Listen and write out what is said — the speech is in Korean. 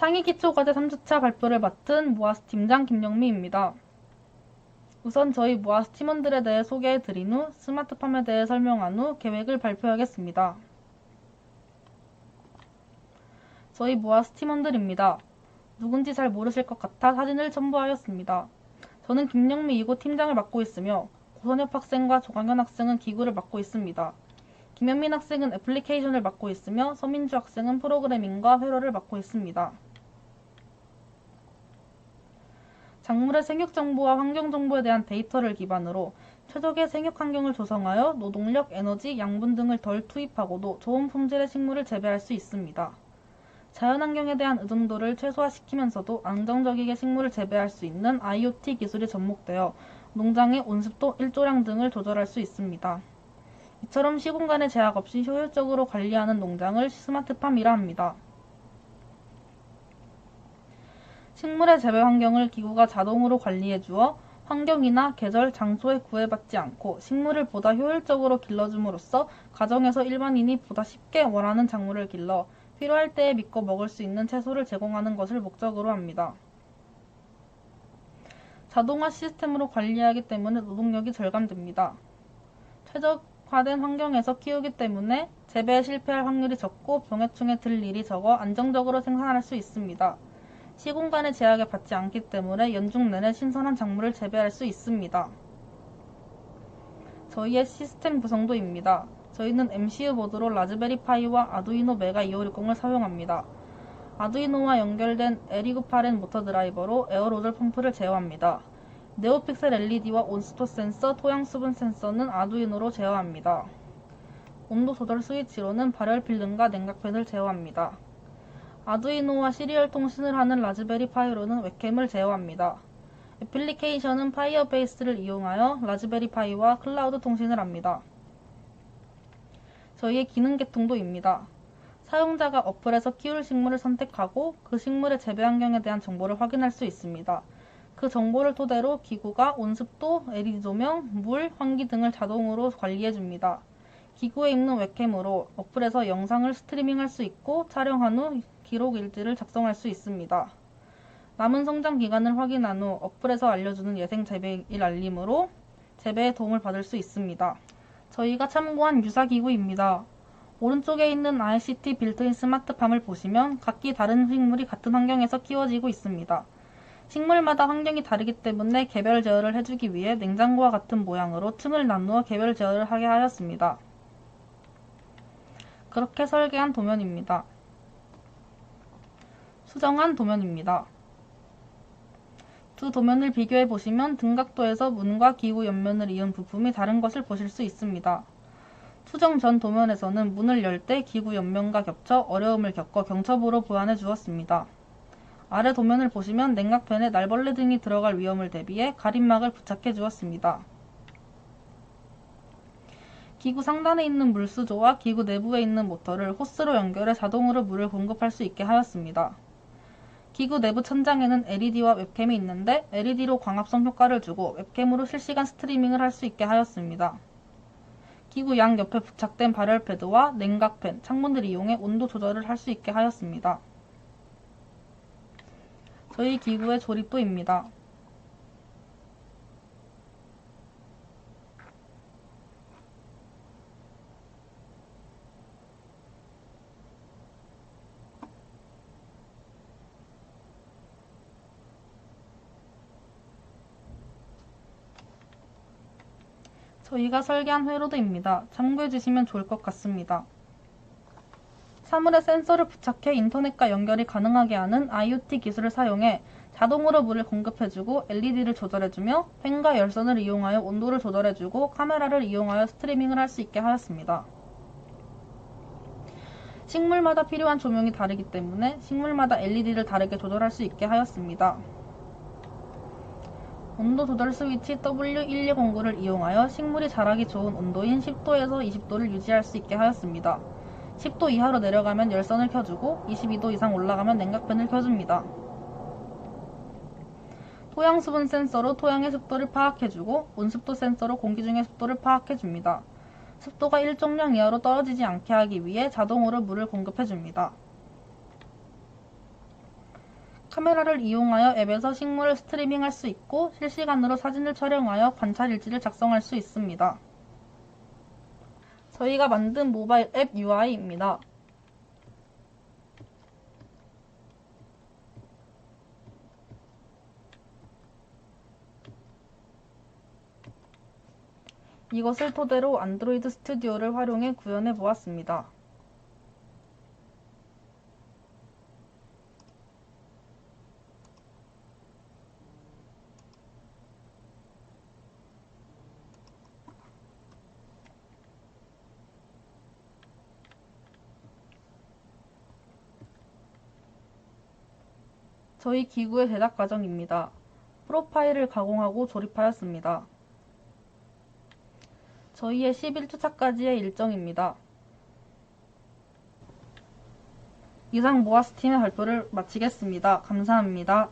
창의 기초과제 3주차 발표를 맡은 모아스 팀장 김영미입니다. 우선 저희 모아스 팀원들에 대해 소개해 드린 후 스마트팜에 대해 설명한 후 계획을 발표하겠습니다. 저희 모아스 팀원들입니다. 누군지 잘 모르실 것 같아 사진을 첨부하였습니다. 저는 김영미 2고 팀장을 맡고 있으며 고선엽 학생과 조강현 학생은 기구를 맡고 있습니다. 김현민 학생은 애플리케이션을 맡고 있으며 서민주 학생은 프로그래밍과 회로를 맡고 있습니다. 작물의 생육 정보와 환경 정보에 대한 데이터를 기반으로 최적의 생육 환경을 조성하여 노동력, 에너지, 양분 등을 덜 투입하고도 좋은 품질의 식물을 재배할 수 있습니다. 자연환경에 대한 의존도를 최소화시키면서도 안정적이게 식물을 재배할 수 있는 IoT 기술이 접목되어 농장의 온습도, 일조량 등을 조절할 수 있습니다. 이처럼 시공간의 제약 없이 효율적으로 관리하는 농장을 스마트팜이라 합니다. 식물의 재배 환경을 기구가 자동으로 관리해 주어 환경이나 계절, 장소에 구애받지 않고 식물을 보다 효율적으로 길러줌으로써 가정에서 일반인이 보다 쉽게 원하는 작물을 길러 필요할 때에 믿고 먹을 수 있는 채소를 제공하는 것을 목적으로 합니다. 자동화 시스템으로 관리하기 때문에 노동력이 절감됩니다. 최적화된 환경에서 키우기 때문에 재배에 실패할 확률이 적고 병해충에 들 일이 적어 안정적으로 생산할 수 있습니다. 시공간의 제약에 받지 않기 때문에 연중 내내 신선한 작물을 재배할 수 있습니다. 저희의 시스템 구성도입니다. 저희는 MCU 보드로 라즈베리 파이와 아두이노 메가 2560을 사용합니다. 아두이노와 연결된 L298N 모터 드라이버로 에어로졸 펌프를 제어합니다. 네오픽셀 LED와 온스토 센서, 토양 수분 센서는 아두이노로 제어합니다. 온도 조절 스위치로는 발열 필름과 냉각팬을 제어합니다. 아두이노와 시리얼 통신을 하는 라즈베리 파이로는 웹캠을 제어합니다. 애플리케이션은 파이어베이스를 이용하여 라즈베리 파이와 클라우드 통신을 합니다. 저희의 기능 계통도입니다. 사용자가 어플에서 키울 식물을 선택하고 그 식물의 재배 환경에 대한 정보를 확인할 수 있습니다. 그 정보를 토대로 기구가 온습도, LED 조명, 물, 환기 등을 자동으로 관리해 줍니다. 기구에 있는 웹캠으로 어플에서 영상을 스트리밍할 수 있고 촬영한 후 기록 일지를 작성할 수 있습니다. 남은 성장 기간을 확인한 후 어플에서 알려주는 예생 재배일 알림으로 재배에 도움을 받을 수 있습니다. 저희가 참고한 유사 기구입니다. 오른쪽에 있는 ICT 빌트인 스마트팜을 보시면 각기 다른 식물이 같은 환경에서 키워지고 있습니다. 식물마다 환경이 다르기 때문에 개별 제어를 해주기 위해 냉장고와 같은 모양으로 층을 나누어 개별 제어를 하게 하였습니다. 그렇게 설계한 도면입니다. 수정한 도면입니다. 두 도면을 비교해 보시면 등각도에서 문과 기구 옆면을 이은 부품이 다른 것을 보실 수 있습니다. 수정 전 도면에서는 문을 열 때 기구 옆면과 겹쳐 어려움을 겪어 경첩으로 보완해 주었습니다. 아래 도면을 보시면 냉각팬에 날벌레 등이 들어갈 위험을 대비해 가림막을 부착해 주었습니다. 기구 상단에 있는 물수조와 기구 내부에 있는 모터를 호스로 연결해 자동으로 물을 공급할 수 있게 하였습니다. 기구 내부 천장에는 LED와 웹캠이 있는데 LED로 광합성 효과를 주고 웹캠으로 실시간 스트리밍을 할 수 있게 하였습니다. 기구 양 옆에 부착된 발열 패드와 냉각팬, 창문을 이용해 온도 조절을 할 수 있게 하였습니다. 저희 기구의 조립도입니다. 저희가 설계한 회로도입니다. 참고해 주시면 좋을 것 같습니다. 사물에 센서를 부착해 인터넷과 연결이 가능하게 하는 IoT 기술을 사용해 자동으로 물을 공급해주고 LED를 조절해주며 팬과 열선을 이용하여 온도를 조절해주고 카메라를 이용하여 스트리밍을 할 수 있게 하였습니다. 식물마다 필요한 조명이 다르기 때문에 식물마다 LED를 다르게 조절할 수 있게 하였습니다. 온도 조절 스위치 W1209를 이용하여 식물이 자라기 좋은 온도인 10도에서 20도를 유지할 수 있게 하였습니다. 10도 이하로 내려가면 열선을 켜주고 22도 이상 올라가면 냉각팬을 켜줍니다. 토양 수분 센서로 토양의 습도를 파악해주고 온습도 센서로 공기 중의 습도를 파악해줍니다. 습도가 일정량 이하로 떨어지지 않게 하기 위해 자동으로 물을 공급해줍니다. 카메라를 이용하여 앱에서 식물을 스트리밍할 수 있고 실시간으로 사진을 촬영하여 관찰 일지를 작성할 수 있습니다. 저희가 만든 모바일 앱 UI입니다. 이것을 토대로 안드로이드 스튜디오를 활용해 구현해 보았습니다. 저희 기구의 제작 과정입니다. 프로파일을 가공하고 조립하였습니다. 저희의 11주차까지의 일정입니다. 이상 모아스 팀의 발표를 마치겠습니다. 감사합니다.